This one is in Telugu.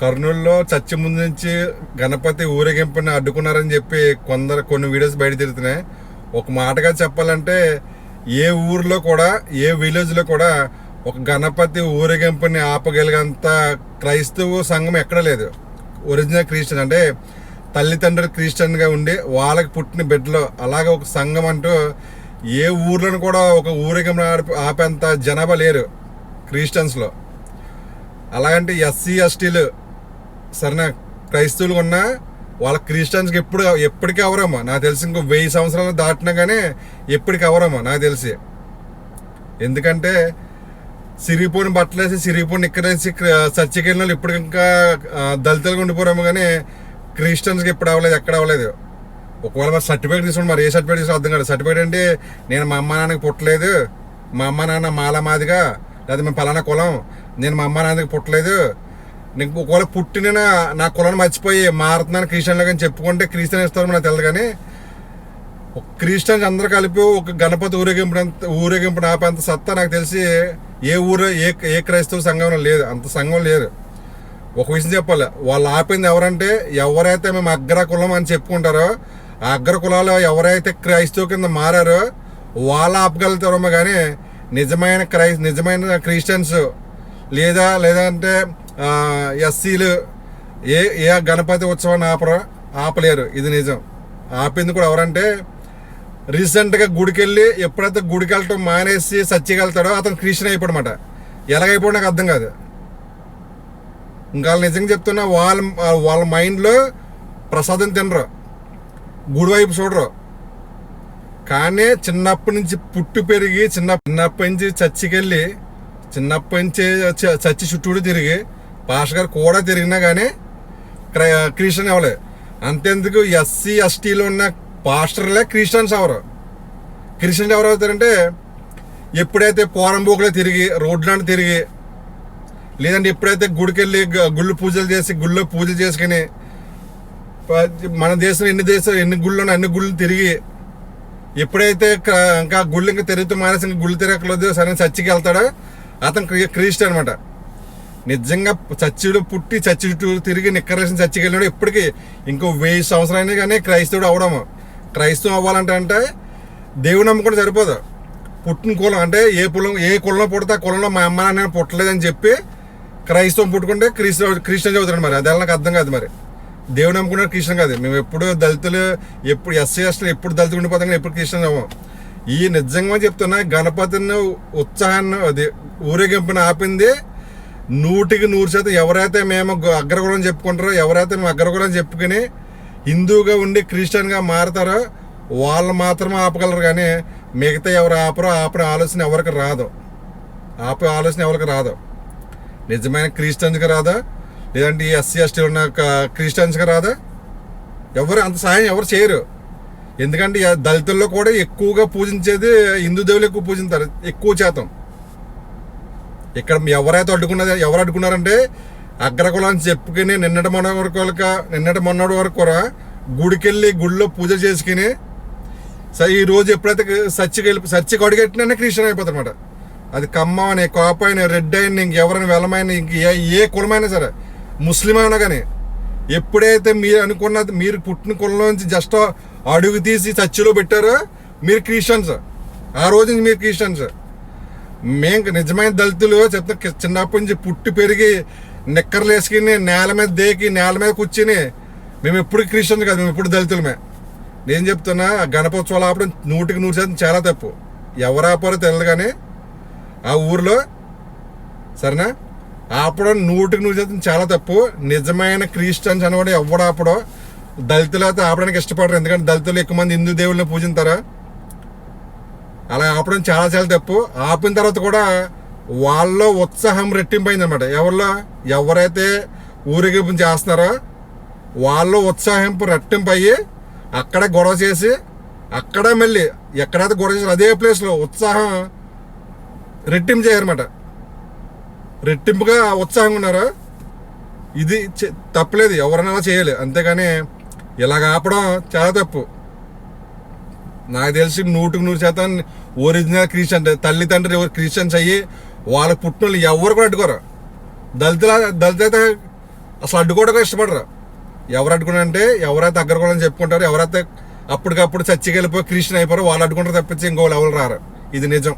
కర్నూలులో చచ్చి ముందు నుంచి గణపతి ఊరేగింపుని అడ్డుకున్నారని చెప్పి కొందరు కొన్ని వీడియోస్ బయట తిరుగుతున్నాయి. ఒక మాటగా చెప్పాలంటే ఏ ఊర్లో కూడా ఏ విలేజ్లో కూడా ఒక గణపతి ఊరేగింపుని ఆపగలిగేంత క్రైస్తవ సంఘం ఎక్కడ లేదు. ఒరిజినల్ క్రిస్టియన్ అంటే తల్లిదండ్రులు క్రిస్టియన్గా ఉండి వాళ్ళకి పుట్టిన బిడ్డలో. అలాగే ఒక సంఘం అంటూ ఏ ఊర్లను కూడా ఒక ఊరేగింపు ఆపే- ఆపేంత జనాభా లేరు క్రిస్టియన్స్లో. అలాగంటే ఎస్సీ ఎస్టీలు సరేనా క్రైస్తవులు ఉన్నా వాళ్ళ క్రిస్టియన్స్కి ఎప్పుడు ఎప్పటికీ అవరమ్మా. నాకు తెలిసి ఇంకో వెయ్యి సంవత్సరాలు దాటినా కానీ ఎప్పటికీ అవరమ్మా నాకు తెలిసి. ఎందుకంటే సిరిపోని బట్టలేసి సిరిపోని నిక్కరేసి చర్చికి వెళ్ళిన వాళ్ళు ఇప్పుడు ఇంకా దళితులుగా ఉండిపోరాము కానీ క్రిస్టియన్స్కి ఎప్పుడు అవ్వలేదు ఎక్కడ అవ్వలేదు ఒకవేళ మరి సర్టిఫికేట్ తీసుకోండి మరి ఏ సర్టిఫికేట్ తీసుకో అర్థం కాదు సర్టిఫికేట్ అంటే నేను మా అమ్మ నాన్నకి పుట్టలేదు మా అమ్మ నాన్న మాల మాదిగా లేదా మేము పలానా కులం నేను మా అమ్మ నాన్నకి పుట్టలేదు నీకు ఒకవేళ పుట్టిన నా- కులాన్ని మర్చిపోయి మారుతున్నాను క్రిస్టియన్లు కానీ చెప్పుకుంటే క్రిస్టియన్ ఇస్తారు నాకు తెలియదు కానీ ఒక క్రిస్టియన్స్ అందరూ కలిపి ఒక గణపతి ఊరేగింపు ఊరేగింపు ఆపేంత సత్తా నాకు తెలిసి ఏ ఊరు ఏ ఏ క్రైస్తవ సంఘం లేదు. అంత సంఘం లేదు. ఒక విషయం చెప్పాలి. వాళ్ళు ఆపింది ఎవరంటే ఎవరైతే మేము అగ్ర కులం అని చెప్పుకుంటారో ఆ అగ్ర కులాలు ఎవరైతే క్రైస్తవ కింద మారారో వాళ్ళు ఆపగలుగుతారేమో కానీ నిజమైన క్రై నిజమైన క్రిస్టియన్స్ లేదా లేదంటే ఎస్సీలు ఏ ఏ గణపతి ఉత్సవాన్ని ఆపరు ఆపలేరు. ఇది నిజం. ఆపింది కూడా ఎవరంటే రీసెంట్గా గుడికి వెళ్ళి ఎప్పుడైతే గుడికి వెళ్ళటం మానేసి సచ్చికెళ్తాడో అతను క్రిస్టియన్ అయిపోడమాట. ఎలాగైపోయి నాకు అర్థం కాదు. ఇంకా వాళ్ళు నిజంగా చెప్తున్నా వాళ్ళ వాళ్ళ మైండ్లో ప్రసాదం తినరు. గుడి వైపు చూడరు. కానీ చిన్నప్పటి నుంచి పుట్టి పెరిగి చిన్న చిన్నప్పటి నుంచి చర్చికి వెళ్ళి చిన్నప్పటి నుంచి చచ్చి చుట్టూడు తిరిగి పాష గారు కూడా తిరిగినా కానీ క్రై క్రిస్టియన్ అవ్వలేదు అంతెందుకు ఎస్సీ ఎస్టీలో ఉన్న పాస్టర్లే క్రిస్టియన్స్ ఎవరు? క్రిస్టియన్స్ ఎవరు అవుతారంటే ఎప్పుడైతే పోరంబోకులో తిరిగి రోడ్లను తిరిగి లేదంటే ఎప్పుడైతే గుడికెళ్ళి గుళ్ళు పూజలు చేసి గుళ్ళో పూజలు చేసుకుని మన దేశం ఎన్ని దేశాలు ఎన్ని గుళ్ళు అన్ని గుళ్ళు తిరిగి ఎప్పుడైతే ఇంకా గుళ్ళు ఇంకా తిరుగుతూ మానేసి ఇంకా గుళ్ళు తిరగలేదు సరే చర్చికి వెళ్తాడో అతను క్రి- క్రిస్టియన్ అనమాట నిజంగా చచ్చిడు పుట్టి చర్చి తిరిగి నిక్కరేసిన చచ్చికెళ్ళాడు ఇప్పటికీ ఇంకో వెయ్యి సంవత్సరాలైనా కానీ క్రైస్తవుడు అవడము క్రైస్తవం అవ్వాలంటే అంటే దేవుడు నమ్ముకుంటే సరిపోదు. పుట్టిన కులం అంటే ఏ కులం ఏ కులంలో పుడితే ఆ కులంలో మా అమ్మ నాన్న పుట్టలేదని చెప్పి క్రైస్తవం పుట్టుకుంటే క్రీస్తు క్రిస్టియన్ చదువుతాడు మరి. అది నాకు అర్థం కాదు మరి. దేవుడు నమ్ముకున్నాడు క్రిస్టియన్ కాదు. మేము ఎప్పుడు దళితులు ఎప్పుడు ఎస్సీ ఎస్టీలు ఎప్పుడు దళితులు ఉండిపోతాం కానీ ఎప్పుడు క్రిస్టియన్ అవ్వం. ఈ నిజంగా చెప్తున్నా గణపతిని ఉత్సాహాన్ని అది ఊరేగింపుని ఆపింది నూటికి నూరు శాతం ఎవరైతే మేము గ- అగ్రకులం చెప్పుకుంటారో ఎవరైతే మేము అగ్రకులం చెప్పుకుని హిందూగా ఉండి క్రిస్టియన్గా మారతారో వాళ్ళు మాత్రమే ఆపగలరు కానీ మిగతా ఎవరు ఆపరో ఆపే ఆలోచన ఎవరికి రాదు. ఆపే ఆలోచన ఎవరికి రాదు. నిజమైన క్రిస్టియన్స్కి రాదా? లేదంటే ఈ ఎస్సీ ఎస్టీ ఉన్న క్రిస్టియన్స్కి రాదా? ఎవరు అంత సాయం ఎవరు చేయరు. ఎందుకంటే దళితుల్లో కూడా ఎక్కువగా పూజించేది హిందూ దేవులు ఎక్కువ పూజించారు ఎక్కువ శాతం. ఇక్కడ ఎవరైతే అడ్డుకున్నది ఎవరు అడ్డుకున్నారంటే అగ్రకులాన్ని చెప్పుకుని నిన్నటి మొన్న వరకు నిన్నటి మొన్నటి వరకు కూడా గుడికెళ్ళి గుడిలో పూజ చేసుకుని సరే ఈ రోజు ఎప్పుడైతే సచ్చికి వెళ్ళి సచ్చికి అడుగెట్టినా క్రిస్టియన్ అయిపోతుంది అది కమ్మ అని కాప అయిన రెడ్ అయిన ఇంకెవరైనా వెళ్ళమైన ఇంక ఏ ఏ కులమైనా సరే ముస్లిం అయినా కానీ ఎప్పుడైతే మీరు అనుకున్నది మీరు పుట్టిన కులంలో నుంచి జస్ట్ అడుగు తీసి చర్చిలో పెట్టారో మీరు క్రిస్టియన్స్. ఆ రోజు నుంచి మీరు క్రిస్టియన్స్. మేము నిజమైన దళితులు చెప్తే చిన్నప్పటి నుంచి పుట్టి పెరిగి నిక్కర్లు వేసుకుని నేల మీద దేకి నేల మీద కూర్చుని మేము ఎప్పుడు క్రిస్టియన్స్ కాదు మేము ఎప్పుడు దళితులమే. నేను చెప్తున్నా ఆ గణపోత్సవాలు ఆపడం నూటికి నూరు శాతం చాలా తప్పు. ఎవరు ఆపారో తెలియదు కానీ ఆ ఊర్లో సరేనా? ఆపడం నూటికి నూరు శాతం చాలా తప్పు. నిజమైన క్రిస్టియన్స్ అనేవాడు ఎవడు ఆపడో దళితులతో ఆపడానికి ఇష్టపడరు. ఎందుకంటే దళితులు ఎక్కువ మంది హిందూ దేవుళ్ళని పూజింతారా? అలా ఆపడం చాలా చాలా తప్పు. ఆపిన తర్వాత కూడా వాళ్ళలో ఉత్సాహం రెట్టింపైంది అనమాట ఎవరిలో ఎవరైతే ఊరేగింపు చేస్తున్నారో వాళ్ళు ఉత్సాహింపు రెట్టింపు అయ్యి అక్కడ గొడవ చేసి అక్కడ మళ్ళీ ఎక్కడైతే గొడవ చేసి అదే ప్లేస్లో ఉత్సాహం రెట్టింపు చేయరన్నమాట. రెట్టింపుగా ఉత్సాహంగా ఉన్నారు? ఇది తప్పలేదు. ఎవరైనా చేయాలి. అంతేగాని ఇలాగ ఆపడం చాలా తప్పు. నాకు తెలిసి నూటికి నూరు శాతం ఒరిజినల్ క్రిస్టియన్ తల్లిదండ్రులు ఎవరు క్రిస్టియన్స్ అయ్యి వాళ్ళ పుట్టినోళ్ళు ఎవరు కూడా అడ్డుకోరు. దళితుల దళిత అయితే అసలు అడ్డుకోవడం ఇష్టపడరు. ఎవరు అడ్డుకున్నా అంటే ఎవరైతే అగ్రకులని చెప్పుకుంటారో ఎవరైతే అప్పటికప్పుడు చచ్చికి వెళ్ళిపోయి క్రిస్టియన్ అయిపోయారో వాళ్ళు అడ్డుకుంటారు తప్పించి ఇంకో లెవెల్ రారు. ఇది నిజం.